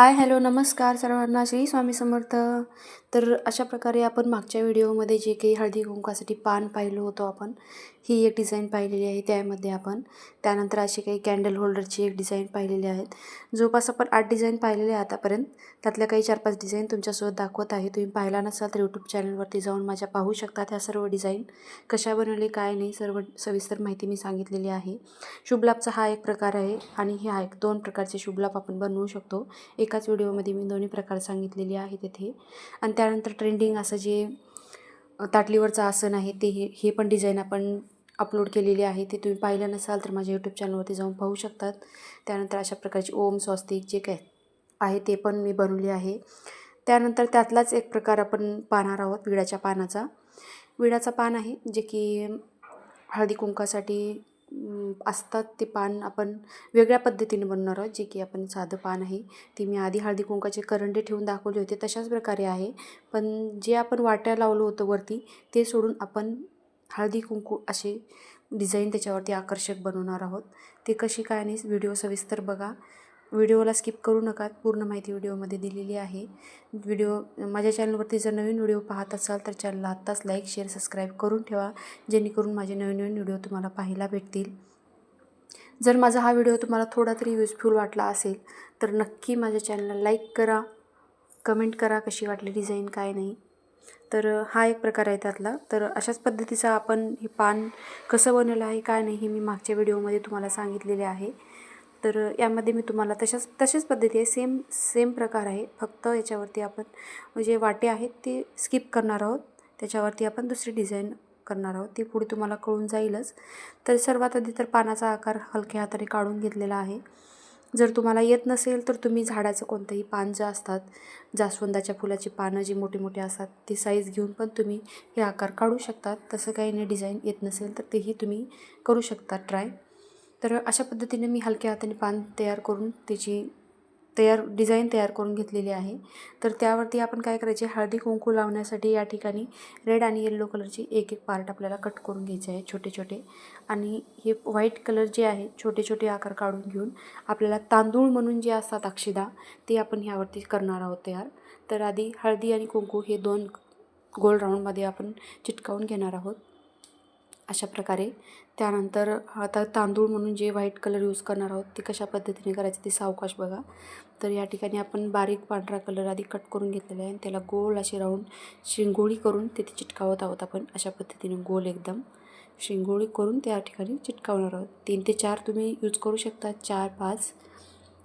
Hi hello नमस्कार सर्वांना. श्री स्वामी समर्थ. तर अशा प्रकारे आपण मागच्या व्हिडिओमध्ये जे काही हळदी कुंकासाठी पान पाहिलं होतं आपण ही एक डिझाईन पाहिलेली आहे त्यामध्ये आपण. त्यानंतर अशी काही कॅन्डल होल्डरची एक डिझाईन पाहिलेली आहेत. जवळपास आपण आठ डिझाईन पाहिलेले आहे आतापर्यंत. त्यातल्या काही चार पाच डिझाईन तुमच्यासोबत दाखवत आहे. तुम्ही पाहिला नसाल तर यूट्यूब चॅनलवरती जाऊन माझ्या पाहू शकता त्या सर्व डिझाईन कशा बनवले काय नाही सर्व सविस्तर माहिती मी सांगितलेली आहे. शुभलाभचा हा एक प्रकार आहे आणि हे हा एक दोन प्रकारचे शुभलाभ आपण बनवू शकतो. एकाच व्हिडिओमध्ये मी दोन्ही प्रकार सांगितलेले आहे तिथे आणि त्यानंतर ट्रेंडिंग असं जे ताटलीवरचं आसन आहे ते हे हे पण डिझाईन आपण अपलोड केलेली आहे. ते तुम्ही पाहिलं नसाल तर माझ्या यूट्यूब चॅनलवरती जाऊन पाहू शकतात. त्यानंतर अशा प्रकारचे ओम स्वस्तिक जे काय आहे ते पण मी बनवले आहे. त्यानंतर त्यातलाच एक प्रकार आपण पाहणार आहोत विड्याच्या पानाचा. विड्याचा पान आहे जे की हळदी कुंकासाठी असतात ते पान आपण वेगळ्या पद्धतीने बनवणार आहोत जे की आपण साधं पान आहे ते मी आधी हळदी कुंकाचे करंडे ठेवून दाखवले होते तशाच प्रकारे आहे. पण जे आपण वाट्या लावलं होतं वरती ते सोडून आपण हळदी कुंकू असे डिझाईन त्याच्यावरती आकर्षक बनवणार आहोत. ते कशी काय नाही व्हिडिओ सविस्तर बघा. व्हिडिओला स्किप करू नका. पूर्ण माहिती व्हिडिओमध्ये दिलेली आहे. व्हिडिओ माझ्या चॅनलवरती जर नवीन व्हिडिओ पाहत असाल तर चॅनलला आत्ताच लाईक शेअर सबस्क्राईब करून ठेवा. जेणेकरून माझे नवीन नवीन व्हिडिओ तुम्हाला पाहायला भेटतील. जर माझा हा व्हिडिओ तुम्हाला थोडा तरी युजफुल वाटला असेल तर नक्की माझ्या चॅनलला लाईक करा. कमेंट करा कशी वाटली डिझाईन काय नाही. तर हा एक प्रकार आहे त्यातला. तर अशाच पद्धतीचा आपण हे पान कसं बनवलं आहे काय नाही हे मी मागच्या व्हिडिओमध्ये तुम्हाला सांगितलेले आहे. तर यामध्ये मी तुम्हाला तशाच तशाच पद्धती आहे. सेम सेम प्रकार आहे. फक्त याच्यावरती आपण जे वाटे आहेत ते स्किप करणार आहोत. त्याच्यावरती आपण दुसरी डिझाईन करणार आहोत. ती पुढे तुम्हाला कळून जाईलच. तर सर्वात आधी तर पानाचा आकार हलक्या हाताने काढून घेतलेला आहे. जर तुम्हाला येत नसेल तर तुम्ही झाडाचं कोणतंही पान जे असतात जास्वंदाच्या फुलाची पानं जी मोठी मोठी असतात ती साईज घेऊन पण तुम्ही हे आकार काढू शकतात तसं काही नाही डिझाईन येत नसेल तर तेही तुम्ही करू शकता. ट्राय तर अशा पद्धतीने मी हलक्या हाताने पान तयार करून त्याची तयार डिझाईन तयार करून घेतलेली आहे. तर त्यावरती आपण काय करायचे? हळदी कुंकू लावण्यासाठी या ठिकाणी रेड आणि येल्लो कलरची एक एक पार्ट आपल्याला कट करून घ्यायचे आहे छोटे छोटे. आणि हे व्हाईट कलर जे आहे छोटे छोटे आकार काढून घेऊन आपल्याला तांदूळ म्हणून जे असतात अक्षदा ते आपण ह्यावरती करणार आहोत तयार. तर आधी हळदी आणि कुंकू हे दोन गोल राऊंडमध्ये आपण चिटकावून घेणार आहोत. अशा प्रकारे. त्यानंतर आता तांदूळ म्हणून जे व्हाईट कलर यूज करणार आहोत ते कशा पद्धतीने करायचे ते सावकाश बघा. तर या ठिकाणी आपण बारीक पांढरा कलर आधी कट करून घेतलेला आहे आणि त्याला गोल असे राहून शिंगोळी करून तिथे चिटकावत आहोत आपण अशा पद्धतीने गोल एकदम शिंगोळी करून त्या ठिकाणी चिटकावणार आहोत. तीन ते चार तुम्ही यूज करू शकता चार पाच.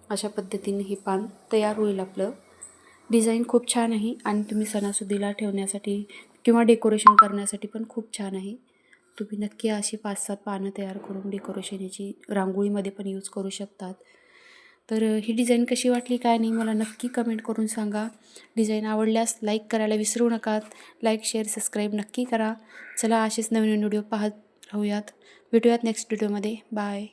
अशा पद्धतीने हे पान तयार होईल आपलं. डिझाईन खूप छान आहे आणि तुम्ही सणासुदीला ठेवण्यासाठी किंवा डेकोरेशन करण्यासाठी पण खूप छान आहे. तुम्ही नक्की अशी पाच सात पानं तयार करून डेकोरेशन याची रांगोळीमध्ये पण यूज करू शकतात. तर ही डिझाईन कशी वाटली काय नाही मला नक्की कमेंट करून सांगा. डिझाईन आवडल्यास लाईक करायला विसरू नका लाईक शेअर सबस्क्राईब नक्की करा. चला असेच नवीन नवीन व्हिडिओ पाहत राहूयात. भेटूयात नेक्स्ट व्हिडिओमध्ये. बाय.